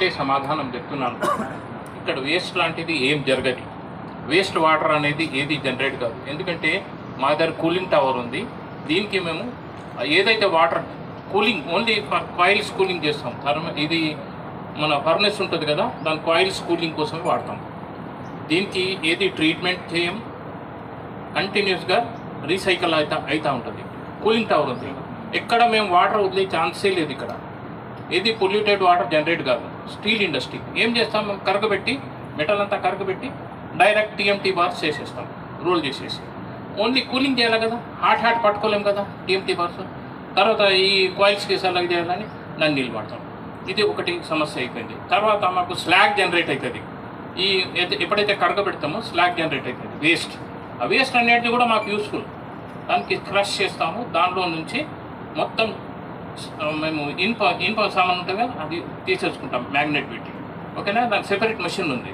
ఒకటే సమాధానం చెప్తున్నాను. ఇక్కడ వేస్ట్ లాంటిది ఏం జరగదు. వేస్ట్ వాటర్ అనేది ఏది జనరేట్ కాదు. ఎందుకంటే మా దగ్గర కూలింగ్ టవర్ ఉంది. దీనికి మేము ఏదైతే water cooling only coils cooling చేస్తాం. థర్మ ఇది మన ఫర్నెస్ ఉంటుంది కదా దాని కాయిల్స్ కూలింగ్ కోసమే వాడతాం. దీనికి ఏది ట్రీట్మెంట్ చేయం? కంటిన్యూస్గా రీసైకిల్ అవుతా అవుతూ ఉంటుంది. కూలింగ్ టవర్ ఉంది. ఎక్కడ మేము వాటర్ వదిలే ఛాన్సే లేదు ఇక్కడ. ఏది పొల్యూటెడ్ వాటర్ జనరేట్ కాదు స్టీల్ ఇండస్ట్రీ ఏం చేస్తాం? కరగబెట్టి మెటల్ అంతా కరగబెట్టి డైరెక్ట్ టీఎంటీ బార్స్ చేసేస్తాం రోల్ చేసేసి. ఓన్లీ కూలింగ్ చేయాలి కదా హాట్ హాట్ పట్టుకోలేం కదా టీఎంటీ బార్స్ తర్వాత ఈ కాయిల్స్ కేసాలకు చేయాలని నన్ను నీళ్ళు పడతాం ఇది ఒకటి సమస్య అయిపోయింది. తర్వాత మాకు స్లాగ్ జనరేట్ అవుతుంది ఈ ఎప్పుడైతే కరగబెడతామో స్లాగ్ జనరేట్ అవుతుంది వేస్ట్ ఆ వేస్ట్ అనేది కూడా మాకు యూస్ఫుల్ దానికి క్రష్ చేస్తాము. దానిలో నుంచి మొత్తం మేము ఇనుప ఇనుప సామాన్ ఉంటుంది కదా అది తీసేసుకుంటాం మ్యాగ్నెట్ పెట్టి. ఓకేనా? దానికి సెపరేట్ మెషిన్ ఉంది.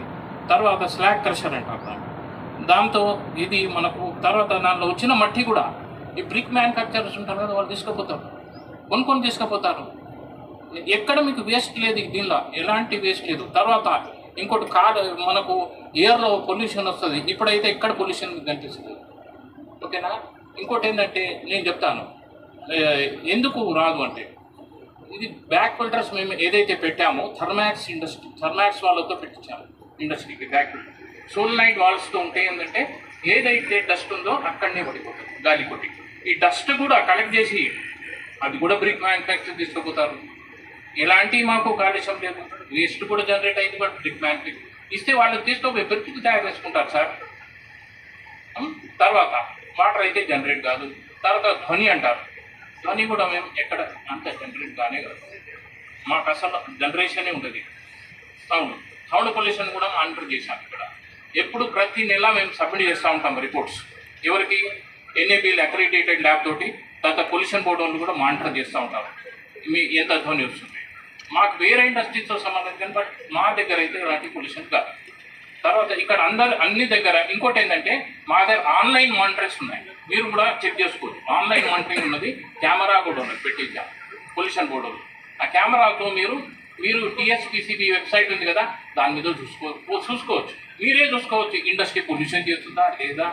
తర్వాత స్లాగ్ క్రషర్ అంటారు దాన్ని. దాంతో ఇది మనకు తర్వాత దానిలో వచ్చిన మట్టి కూడా ఈ బ్రిక్ మ్యానుఫ్యాక్చరర్స్ ఉంటారు కదా వాళ్ళు తీసుకుపోతారు. కొనుక్కొని తీసుకుపోతారు. ఎక్కడ మీకు వేస్ట్ లేదు దీనిలో ఎలాంటి వేస్ట్ లేదు. తర్వాత ఇంకోటి కాదు మనకు ఎయిర్లో పొల్యూషన్ వస్తుంది. ఇప్పుడైతే ఎక్కడ పొల్యూషన్ కనిపిస్తుంది? ఓకేనా? ఇంకోటి ఏంటంటే నేను చెప్తాను. ఎందుకు రాదు అంటే ఇది బ్యాక్ ఫిల్టర్స్ మేము ఏదైతే పెట్టామో థర్మాక్స్ ఇండస్ట్రీ థర్మాక్స్ వాళ్ళతో పెట్టించాము ఇండస్ట్రీకి బ్యాక్ ఫిల్టర్. సోల్నైట్ వాల్స్తో ఉంటే ఏంటంటే ఏదైతే డస్ట్ ఉందో అక్కడనే పడిపోతుంది గాలి కొట్టి. ఈ డస్ట్ కూడా కలెక్ట్ చేసి అది కూడా బ్రిక్ మ్యానుఫ్యాక్చర్ తీసుకుపోతారు. ఎలాంటి మాకు కాలుష్యం లేదు. వేస్ట్ కూడా జనరేట్ అయింది బట్ బ్రిక్ మ్యానుఫ్యాక్చర్. ఇస్తే వాళ్ళు తీసుకుపోయి బ్రిక్ తయారు చేసుకుంటారు సార్. తర్వాత వాటర్ అయితే జనరేట్ కాదు. తర్వాత ధ్వని అంటారు. కానీ కూడా మేము ఎక్కడ అంత జనరేట్ కానే కాదు. మాకు అసలు జనరేషనే ఉండదు. సౌండ్ సౌండ్ పొల్యూషన్ కూడా మానిటర్ చేశాం ఇక్కడ. ఎప్పుడు ప్రతి నెల మేము సబ్మిట్ చేస్తూ ఉంటాం రిపోర్ట్స్ ఎవరికి ఎన్ఏబిఎల్ అక్రిడేటెడ్ ల్యాబ్ తోటి తర్వాత పొల్యూషన్ బోర్డు వాళ్ళు కూడా మానిటర్ చేస్తూ ఉంటారు. మీ ఎంత ధ్వని వస్తుంది. మాకు వేరే ఇండస్ట్రీస్తో సంబంధం కానీ బట్ మా దగ్గర అయితే ఎలాంటి పొల్యూషన్ కాదు. తర్వాత ఇక్కడ అందరు అన్ని దగ్గర ఇంకోటి ఏంటంటే మా దగ్గర ఆన్లైన్ మానిటరింగ్స్ ఉన్నాయి. మీరు కూడా చెక్ చేసుకోవచ్చు ఆన్లైన్ మానిటరింగ్ ఉన్నది. కెమెరా కూడా ఉన్నది పెట్టించాం పొల్యూషన్ బోర్డు ఆ కెమెరాతో మీరు మీరు టీఎస్పీసీబీ వెబ్సైట్ ఉంది కదా దాని మీద చూసుకో చూసుకోవచ్చు. మీరే చూసుకోవచ్చు ఇండస్ట్రీ పొల్యూషన్ చేస్తుందా లేదా?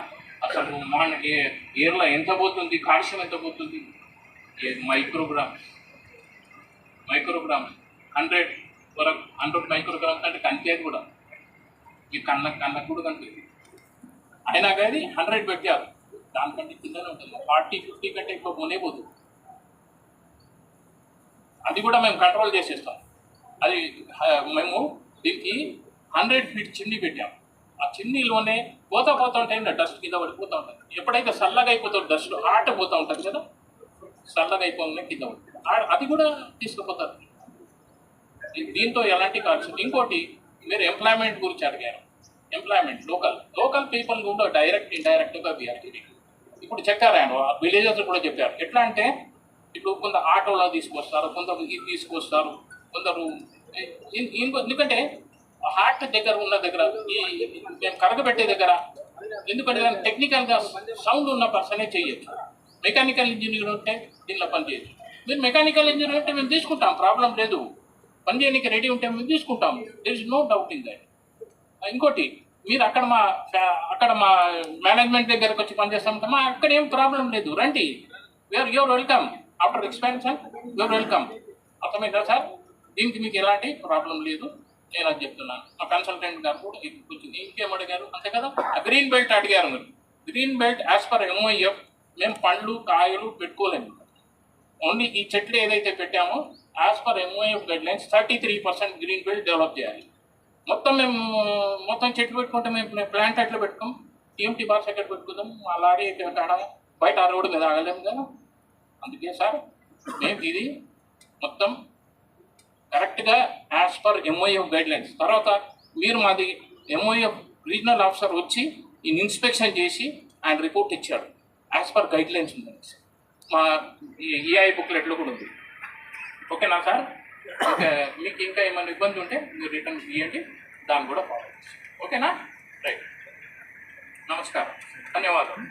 అసలు మన ఎయిర్లో ఎంత పోతుంది కాలుష్యం ఎంత పోతుంది? మైక్రోగ్రామ్స్ మైక్రోగ్రామ్స్ హండ్రెడ్ వరకు హండ్రెడ్ మైక్రోగ్రామ్స్ అంటే కనిపించేది కూడా. ఈ కన్న కళ్ళకు కూడా కనిపించింది. అయినా కానీ హండ్రెడ్ పెట్టారు. దానికంటే కిందనే ఉంటుంది. ఫార్టీ ఫిఫ్టీ కంటే ఎక్కువ పోనే పోతుంది అది కూడా మేము కంట్రోల్ చేసేస్తాం. అది మేము దీనికి హండ్రెడ్ ఫీట్ చిన్ని పెట్టాము ఆ చిన్నీలోనే పోతా పోతా ఉంటాయి డస్ట్ కింద పడిపోతూ ఉంటుంది ఎప్పుడైతే చల్లగా అయిపోతుంది డస్ట్ ఆట పోతూ ఉంటుంది కదా చల్లగా అయిపోగానే కింద పడుతుంది అది కూడా తీసుకుపోతారు. దీంతో ఎలాంటి కాల్స్ ఇంకోటి మీరు ఎంప్లాయ్మెంట్ గురించి అడిగారు. ఎంప్లాయ్మెంట్ లోకల్ లోకల్ పీపుల్ కూడా డైరెక్ట్ ఇండైరెక్ట్గా బీఆర్టీ ఇప్పుడు చెప్పారు ఆయన విలేజెస్ కూడా చెప్పారు. ఎట్లా అంటే ఇప్పుడు కొంత ఆటోలో తీసుకొస్తారు కొందరు ఇది తీసుకొస్తారు కొందరు ఎందుకంటే హార్ట్ దగ్గర ఉన్న దగ్గర ఈ మేము కరగబెట్టే దగ్గర ఎందుకంటే దాని టెక్నికల్గా సౌండ్ ఉన్న పర్సనే చేయొచ్చు. మెకానికల్ ఇంజనీర్ ఉంటే దీనిలో పని చేయొచ్చు. మీరు మెకానికల్ ఇంజనీర్ ఉంటే మేము తీసుకుంటాం ప్రాబ్లం లేదు. పని చేయడానికి రెడీ ఉంటే మేము తీసుకుంటాం. There is no doubt in that ఇంకోటి మీరు అక్కడ మా ఫ్యా- అక్కడ మా మేనేజ్మెంట్ దగ్గరకు వచ్చి పనిచేస్తామంటే మా అక్కడ ఏం ప్రాబ్లం లేదు. రండి. Where your welcome after expansion your welcome అర్థమైందా సార్? దీనికి మీకు ఎలాంటి ప్రాబ్లం లేదు. నేను అది చెప్తున్నాను. మా కన్సల్టెంట్ గారు కూడా ఇది కొంచెం ఇంకేం అడిగారు? అంతే కదా? ఆ గ్రీన్ బెల్ట్ అడిగారు మీరు. Green belt as per MOF మేము పండ్లు కాయలు పెట్టుకోలేము. ఓన్లీ ఈ చెట్లు ఏదైతే పెట్టామో as per MOF guidelines thirty three percent green belt develop చేయాలి. మొత్తం మేము మొత్తం చెట్లు పెట్టుకుంటే మేము ప్లాంట్ ఎట్లా పెట్టుకోం. టీఎంటీ బాక్స్ ఎక్కడ పెట్టుకుందాం. ఆ లారీ ఎక్కడ పెట్టడం బయట ఆ రోడ్డు మీద ఆగలేము కదా. అందుకే సార్ మేము ఇది మొత్తం కరెక్ట్గా as per MOF guidelines తర్వాత మీరు మాది ఎంఓఎఫ్ రీజనల్ ఆఫీసర్ వచ్చి ఈ ఇన్స్పెక్షన్ చేసి ఆయన రిపోర్ట్ ఇచ్చాడు యాజ్ పర్ గైడ్ లైన్స్ ఉందండి మా ఈఐ బుక్లెట్లో కూడా ఉంది. ఓకేనా సార్? మీకు ఇంకా ఏమైనా ఇబ్బంది ఉంటే మీరు రిటర్న్ ఇవ్వండి దాన్ని కూడా ఫాలో ఓకేనా? రైట్. నమస్కారం. ధన్యవాదాలు.